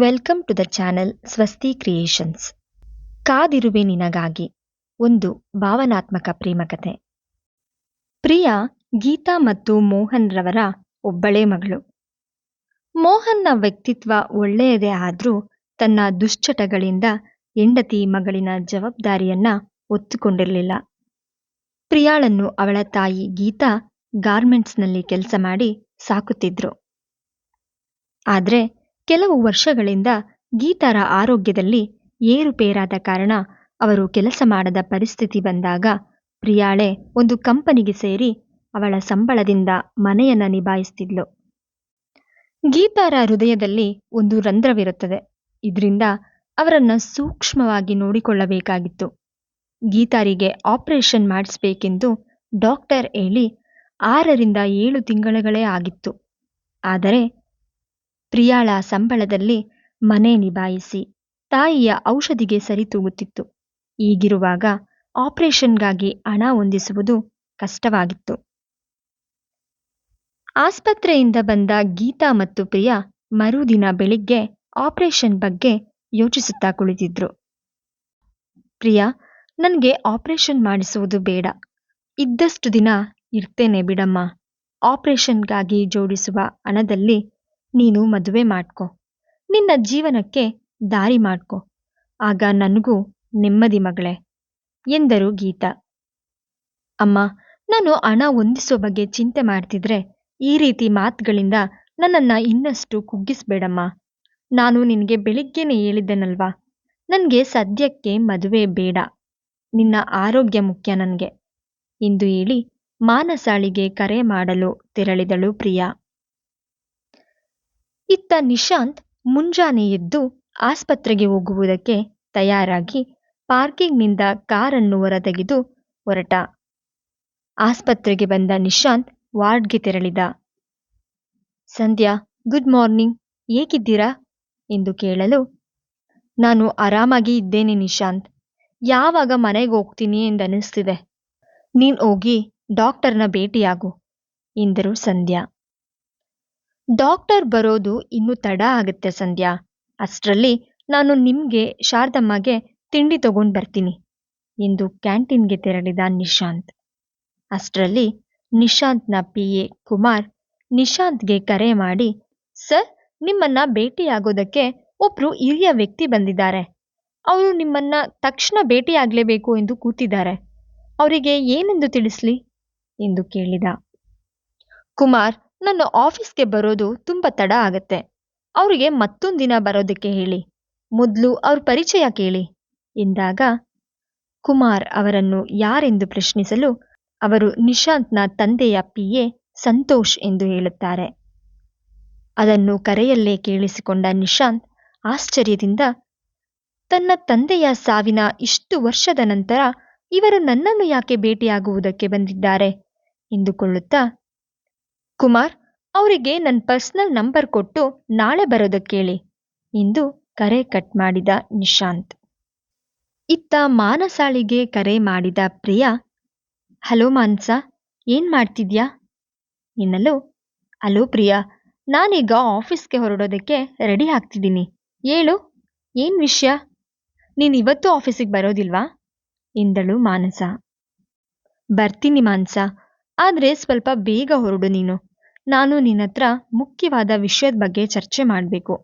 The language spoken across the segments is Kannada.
Welcome to the channel Swasti creations. ಕಾದಿರುವೆ ನಿನಗಾಗಿ ಒಂದು ಭಾವನಾತ್ಮಕ ಪ್ರೇಮಕತೆ ಪ್ರಿಯಾ, ಗೀತಾ ಮತ್ತು ಮೋಹನ್ ರವರ ಒಬ್ಬಳೇ ಮಗಳು. ಮೋಹನ್ನ ವ್ಯಕ್ತಿತ್ವ ಒಳ್ಳೆಯದೇ ಆದರೂ ತನ್ನ ದುಶ್ಚಟಗಳಿಂದ ಹೆಂಡತಿ ಮಗಳಿನ ಜವಾಬ್ದಾರಿಯನ್ನ ಒತ್ತುಕೊಂಡಿರಲಿಲ್ಲ. ಪ್ರಿಯಾಳನ್ನು ಅವಳ ತಾಯಿ ಗೀತಾ ಗಾರ್ಮೆಂಟ್ಸ್ನಲ್ಲಿ ಕೆಲಸ ಮಾಡಿ ಸಾಕುತ್ತಿದ್ರು. ಆದ್ರೆ ಕೆಲವು ವರ್ಷಗಳಿಂದ ಗೀತಾರ ಆರೋಗ್ಯದಲ್ಲಿ ಏರುಪೇರಾದ ಕಾರಣ ಅವರು ಕೆಲಸ ಮಾಡದ ಪರಿಸ್ಥಿತಿ ಬಂದಾಗ ಪ್ರಿಯಾಳೆ ಒಂದು ಕಂಪನಿಗೆ ಸೇರಿ ಅವಳ ಸಂಬಳದಿಂದ ಮನೆಯನ್ನ ನಿಭಾಯಿಸ್ತಿದ್ಲು. ಗೀತಾರ ಹೃದಯದಲ್ಲಿ ಒಂದು ರಂಧ್ರವಿರುತ್ತದೆ. ಇದರಿಂದ ಅವರನ್ನ ಸೂಕ್ಷ್ಮವಾಗಿ ನೋಡಿಕೊಳ್ಳಬೇಕಾಗಿತ್ತು. ಗೀತಾರಿಗೆ ಆಪರೇಷನ್ ಮಾಡಿಸ್ಬೇಕೆಂದು ಡಾಕ್ಟರ್ ಹೇಳಿ ಆರರಿಂದ ಏಳು ತಿಂಗಳುಗಳೇ ಆಗಿತ್ತು. ಆದರೆ ಪ್ರಿಯಾಳ ಸಂಬಳದಲ್ಲಿ ಮನೆ ನಿಭಾಯಿಸಿ ತಾಯಿಯ ಔಷಧಿಗೆ ಸರಿತೂಗುತ್ತಿತ್ತು. ಹೀಗಿರುವಾಗ ಆಪರೇಷನ್ಗಾಗಿ ಹಣ ಹೊಂದಿಸುವುದು ಕಷ್ಟವಾಗಿತ್ತು. ಆಸ್ಪತ್ರೆಯಿಂದ ಬಂದ ಗೀತಾ ಮತ್ತು ಪ್ರಿಯಾ ಮರುದಿನ ಬೆಳಿಗ್ಗೆ ಆಪರೇಷನ್ ಬಗ್ಗೆ ಯೋಚಿಸುತ್ತಾ ಕುಳಿತಿದ್ರು. ಪ್ರಿಯಾ, ನನಗೆ ಆಪರೇಷನ್ ಮಾಡಿಸುವುದು ಬೇಡ. ಇದ್ದಷ್ಟು ದಿನ ಇರ್ತೇನೆ ಬಿಡಮ್ಮ. ಆಪರೇಷನ್ಗಾಗಿ ಜೋಡಿಸುವ ಹಣದಲ್ಲಿ ನೀನು ಮದುವೆ ಮಾಡ್ಕೊ. ನಿನ್ನ ಜೀವನಕ್ಕೆ ದಾರಿ ಮಾಡ್ಕೊ. ಆಗ ನನಗೂ ನೆಮ್ಮದಿ ಮಗಳೇ, ಎಂದರು ಗೀತಾ. ಅಮ್ಮ, ನಾನು ಹಣ ಹೊಂದಿಸೋ ಬಗ್ಗೆ ಚಿಂತೆ ಮಾಡ್ತಿದ್ರೆ ಈ ರೀತಿ ಮಾತುಗಳಿಂದ ನನ್ನನ್ನ ಇನ್ನಷ್ಟು ಕುಗ್ಗಿಸ್ಬೇಡಮ್ಮ. ನಾನು ನಿನಗೆ ಬೆಳಿಗ್ಗೆನೇ ಹೇಳಿದ್ದೆನಲ್ವಾ? ನನಗೆ ಸದ್ಯಕ್ಕೆ ಮದುವೆ ಬೇಡ. ನಿನ್ನ ಆರೋಗ್ಯ ಮುಖ್ಯ ನನಗೆ. ಎಂದು ಹೇಳಿ ಮಾನಸಾಳಿಗೆ ಕರೆ ಮಾಡಲು ತೆರಳಿದಳು ಪ್ರಿಯಾ. ಇತ್ತ ನಿಶಾಂತ್ ಮುಂಜಾನೆ ಎದ್ದು ಆಸ್ಪತ್ರೆಗೆ ಹೋಗುವುದಕ್ಕೆ ತಯಾರಾಗಿ ಪಾರ್ಕಿಂಗ್ನಿಂದ ಕಾರನ್ನು ಹೊರತೆಗೆದು ಹೊರಟ. ಆಸ್ಪತ್ರೆಗೆ ಬಂದ ನಿಶಾಂತ್ ವಾರ್ಡ್ಗೆ ತೆರಳಿದ. Sandhya, good morning. ಹೇಗಿದ್ದೀರಾ? ಎಂದು ಕೇಳಲು, ನಾನು ಆರಾಮಾಗಿ ಇದ್ದೇನೆ ನಿಶಾಂತ್. ಯಾವಾಗ ಮನೆಗೆ ಹೋಗ್ತೀನಿ ಎಂದನಿಸ್ತಿದೆ ನೀನ್ ಹೋಗಿ ಡಾಕ್ಟರ್ನ ಭೇಟಿಯಾಗು, ಎಂದರು ಸಂಧ್ಯಾ. ಡಾಕ್ಟರ್ ಬರೋದು ಇನ್ನು ತಡ ಆಗುತ್ತೆ ಸಂಧ್ಯಾ. ಅಷ್ಟರಲ್ಲಿ ನಾನು ನಿಮ್ಗೆ, ಶಾರದಮ್ಮಗೆ ತಿಂಡಿ ತಗೊಂಡು ಬರ್ತೀನಿ. ಎಂದು ಕ್ಯಾಂಟೀನ್ಗೆ ತೆರಳಿದ ನಿಶಾಂತ್. ಅಷ್ಟರಲ್ಲಿ ನಿಶಾಂತ್ನ ಪಿ ಎ ಕುಮಾರ್ ನಿಶಾಂತ್ಗೆ ಕರೆ ಮಾಡಿ, ಸರ್, ನಿಮ್ಮನ್ನ ಭೇಟಿಯಾಗೋದಕ್ಕೆ ಒಬ್ರು ಹಿರಿಯ ವ್ಯಕ್ತಿ ಬಂದಿದ್ದಾರೆ. ಅವರು ನಿಮ್ಮನ್ನ ತಕ್ಷಣ ಭೇಟಿಯಾಗಲೇಬೇಕು ಎಂದು ಕೂತಿದ್ದಾರೆ. ಅವರಿಗೆ ಏನೆಂದು ತಿಳಿಸ್ಲಿ? ಎಂದು ಕೇಳಿದ. ಕುಮಾರ್ ನನ್ನ ಆಫೀಸ್ಗೆ ಬರೋದು ತುಂಬ ತಡ ಆಗತ್ತೆ. ಅವರಿಗೆ ಮತ್ತೊಂದು ದಿನ ಬರೋದಕ್ಕೆ ಹೇಳಿ. ಮೊದಲು ಅವ್ರ ಪರಿಚಯ ಕೇಳಿ. ಎಂದಾಗ, ಕುಮಾರ್ ಅವರನ್ನು ಯಾರೆಂದು ಪ್ರಶ್ನಿಸಲು ಅವರು ನಿಶಾಂತ್ನ ತಂದೆಯ ಪಿ ಎ ಸಂತೋಷ್ ಎಂದು ಹೇಳುತ್ತಾರೆ. ಅದನ್ನು ಕರೆಯಲ್ಲೇ ಕೇಳಿಸಿಕೊಂಡ ನಿಶಾಂತ್ ಆಶ್ಚರ್ಯದಿಂದ, ತನ್ನ ತಂದೆಯ ಸಾವಿನ ಇಷ್ಟು ವರ್ಷದ ನಂತರ ಇವರು ನನ್ನನ್ನು ಯಾಕೆ ಭೇಟಿಯಾಗುವುದಕ್ಕೆ ಬಂದಿದ್ದಾರೆ? ಎಂದುಕೊಳ್ಳುತ್ತಾ ಕುಮಾರ್, ಅವರಿಗೆ ನನ್ನ ಪರ್ಸನಲ್ ನಂಬರ್ ಕೊಟ್ಟು ನಾಳೆ ಬರೋದಕ್ಕೇಳಿ ಎಂದು ಕರೆ ಕಟ್ ಮಾಡಿದ ನಿಶಾಂತ್. ಇತ್ತ ಮಾನಸಾಳಿಗೆ ಕರೆ ಮಾಡಿದ ಪ್ರಿಯಾ, ಹಲೋ ಮಾನ್ಸ, ಏನ್ ಮಾಡ್ತಿದ್ಯಾ? ಎನ್ನಲು ಹಲೋ ಪ್ರಿಯಾ, ನಾನೀಗ ಆಫೀಸ್ಗೆ ಹೊರಡೋದಕ್ಕೆ ರೆಡಿ ಆಗ್ತಿದ್ದೀನಿ, ಹೇಳು, ಏನ್ ವಿಷಯ? ನೀನು ಇವತ್ತು ಆಫೀಸಿಗೆ ಬರೋದಿಲ್ವಾ? ಎಂದಳು ಮಾನಸ. ಬರ್ತೀನಿ ಮಾನ್ಸ, ಆದ್ರೆ ಸ್ವಲ್ಪ ಬೇಗ ಹೊರಡು ನೀನು ನಾನು ನಿನ್ನ ಹತ್ರ ಮುಖ್ಯವಾದ ವಿಷಯದ ಬಗ್ಗೆ ಚರ್ಚೆ ಮಾಡಬೇಕು.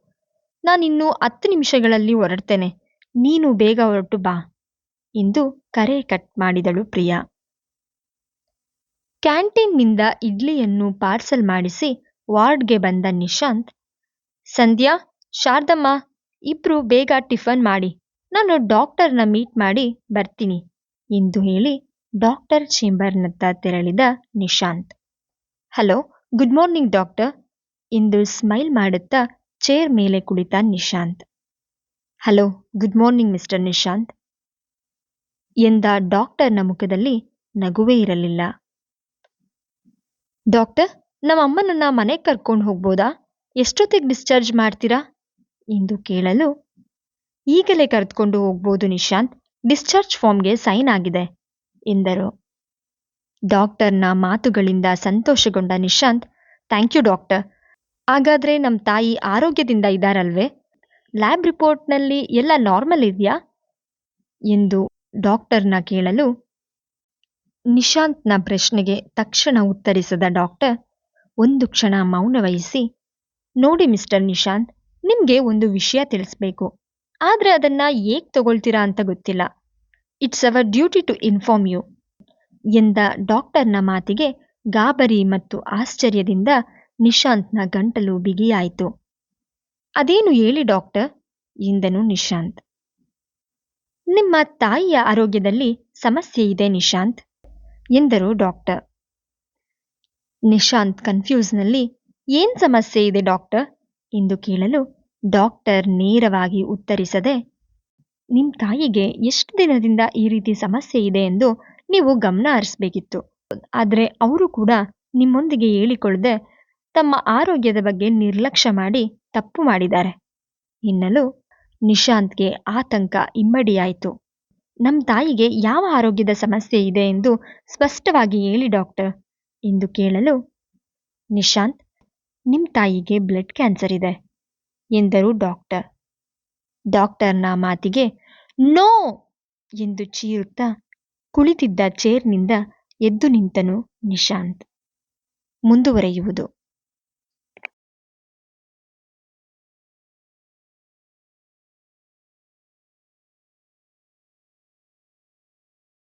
ನಾನಿನ್ನು ಹತ್ತು ನಿಮಿಷಗಳಲ್ಲಿ ಹೊರಡ್ತೇನೆ. ನೀನು ಬೇಗ ಹೊರಟು ಬಾ ಎಂದು ಕರೆ ಕಟ್ ಮಾಡಿದಳು ಪ್ರಿಯಾ. ಕ್ಯಾಂಟೀನ್ನಿಂದ ಇಡ್ಲಿಯನ್ನು ಪಾರ್ಸಲ್ ಮಾಡಿಸಿ ವಾರ್ಡ್ಗೆ ಬಂದ ನಿಶಾಂತ್, ಸಂಧ್ಯಾ, ಶಾರದಮ್ಮ, ಇಬ್ರು ಬೇಗ ಟಿಫನ್ ಮಾಡಿ, ನಾನು ಡಾಕ್ಟರ್ನ ಮೀಟ್ ಮಾಡಿ ಬರ್ತೀನಿ ಎಂದು ಹೇಳಿ ಡಾಕ್ಟರ್ ಚೇಂಬರ್ನತ್ತ ತೆರಳಿದ Nishant. Hello good morning doctor ಇಂದು ಸ್ಮೈಲ್ ಮಾಡುತ್ತಾ ಚೇರ್ ಮೇಲೆ ಕುಳಿತ Nishant. Hello good morning mister Nishant. ಎಂದ ಡಾಕ್ಟರ್ನ ಮುಖದಲ್ಲಿ ನಗುವೇ ಇರಲಿಲ್ಲ. ಡಾಕ್ಟರ್ ನಮ್ಮ ಅಮ್ಮನನ್ನ ಮನೆಗೆ ಕರ್ಕೊಂಡು ಹೋಗ್ಬೋದಾ? ಎಷ್ಟೊತ್ತಿಗೆ ಡಿಸ್ಚಾರ್ಜ್ ಮಾಡ್ತೀರಾ? ಎಂದು ಕೇಳಲು ಈಗಲೇ ಕರೆದುಕೊಂಡು ಹೋಗ್ಬೋದು ನಿಶಾಂತ್. ಡಿಸ್ಚಾರ್ಜ್ ಫಾರ್ಮ್ಗೆ ಸೈನ್ ಆಗಿದೆ, ಎಂದರು. ಡಾಕ್ಟರ್ನ ಮಾತುಗಳಿಂದ ಸಂತೋಷಗೊಂಡ ನಿಶಾಂತ್, ಥ್ಯಾಂಕ್ ಯು ಡಾಕ್ಟರ್. ಹಾಗಾದ್ರೆ ನಮ್ಮ ತಾಯಿ ಆರೋಗ್ಯದಿಂದ ಇದ್ದಾರಲ್ವೇ ಲ್ಯಾಬ್ ರಿಪೋರ್ಟ್ನಲ್ಲಿ ಎಲ್ಲ ನಾರ್ಮಲ್ ಇದೆಯಾ? ಎಂದು ಡಾಕ್ಟರ್ನ ಕೇಳಲು ನಿಶಾಂತ್ನ ಪ್ರಶ್ನೆಗೆ ತಕ್ಷಣ ಉತ್ತರಿಸದ ಡಾಕ್ಟರ್, ಒಂದು ಕ್ಷಣ ಮೌನ ವಹಿಸಿ. ನೋಡಿ ಮಿಸ್ಟರ್ ನಿಶಾಂತ್, ನಿಮಗೆ ಒಂದು ವಿಷಯ ತಿಳಿಸ್ಬೇಕು. ಆದರೆ ಅದನ್ನು ಏಕೆ ತಗೊಳ್ತೀರಾ ಅಂತ ಗೊತ್ತಿಲ್ಲ. It's our duty to inform you. ಎಂದ ಡಾಕ್ಟರ್ನ ಮಾತಿಗೆ ಗಾಬರಿ ಮತ್ತು ಆಶ್ಚರ್ಯದಿಂದ ನಿಶಾಂತ್ನ ಗಂಟಲು ಬಿಗಿಯಾಯಿತು. ಅದೇನು ಹೇಳಿ ಡಾಕ್ಟರ್? ಎಂದನು ನಿಶಾಂತ್. ನಿಮ್ಮ ತಾಯಿಯ ಆರೋಗ್ಯದಲ್ಲಿ ಸಮಸ್ಯೆ ಇದೆ ನಿಶಾಂತ್, ಎಂದರು ಡಾಕ್ಟರ್. ನಿಶಾಂತ್ ಕನ್ಫ್ಯೂಸ್ನಲ್ಲಿ, ಏನ್ ಸಮಸ್ಯೆ ಇದೆ ಡಾಕ್ಟರ್? ಎಂದು ಕೇಳಲು ಡಾಕ್ಟರ್ ನೇರವಾಗಿ ಉತ್ತರಿಸದೆ ನಿಮ್ಮ ತಾಯಿಗೆ ಎಷ್ಟು ದಿನದಿಂದ ಈ ರೀತಿ ಸಮಸ್ಯೆ ಇದೆ ಎಂದು ನೀವು ಗಮನ ಹರಿಸ್ಬೇಕಿತ್ತು. ಆದರೆ ಅವರು ಕೂಡ ನಿಮ್ಮೊಂದಿಗೆ ಹೇಳಿಕೊಳ್ಳದೆ ತಮ್ಮ ಆರೋಗ್ಯದ ಬಗ್ಗೆ ನಿರ್ಲಕ್ಷ್ಯ ಮಾಡಿ ತಪ್ಪು ಮಾಡಿದ್ದಾರೆ. ಎನ್ನಲು ನಿಶಾಂತ್ಗೆ ಆತಂಕ ಇಮ್ಮಡಿಯಾಯಿತು. ನಮ್ಮ ತಾಯಿಗೆ ಯಾವ ಆರೋಗ್ಯದ ಸಮಸ್ಯೆ ಇದೆ ಎಂದು ಸ್ಪಷ್ಟವಾಗಿ ಹೇಳಿ ಡಾಕ್ಟರ್. ಎಂದು ಕೇಳಲು, ನಿಶಾಂತ್ ನಿಮ್ಮ ತಾಯಿಗೆ ಬ್ಲಡ್ ಕ್ಯಾನ್ಸರ್ ಇದೆ, ಎಂದರು ಡಾಕ್ಟರ್. ಡಾಕ್ಟರ್ನ ಮಾತಿಗೆ, ನೋ! ಎಂದು ಚೀರುತ್ತಾ ಕುಳಿತಿದ್ದ ಚೇರ್ನಿಂದ ಎದ್ದು ನಿಂತನು ನಿಶಾಂತ್. ಮುಂದುವರೆಯುವುದು.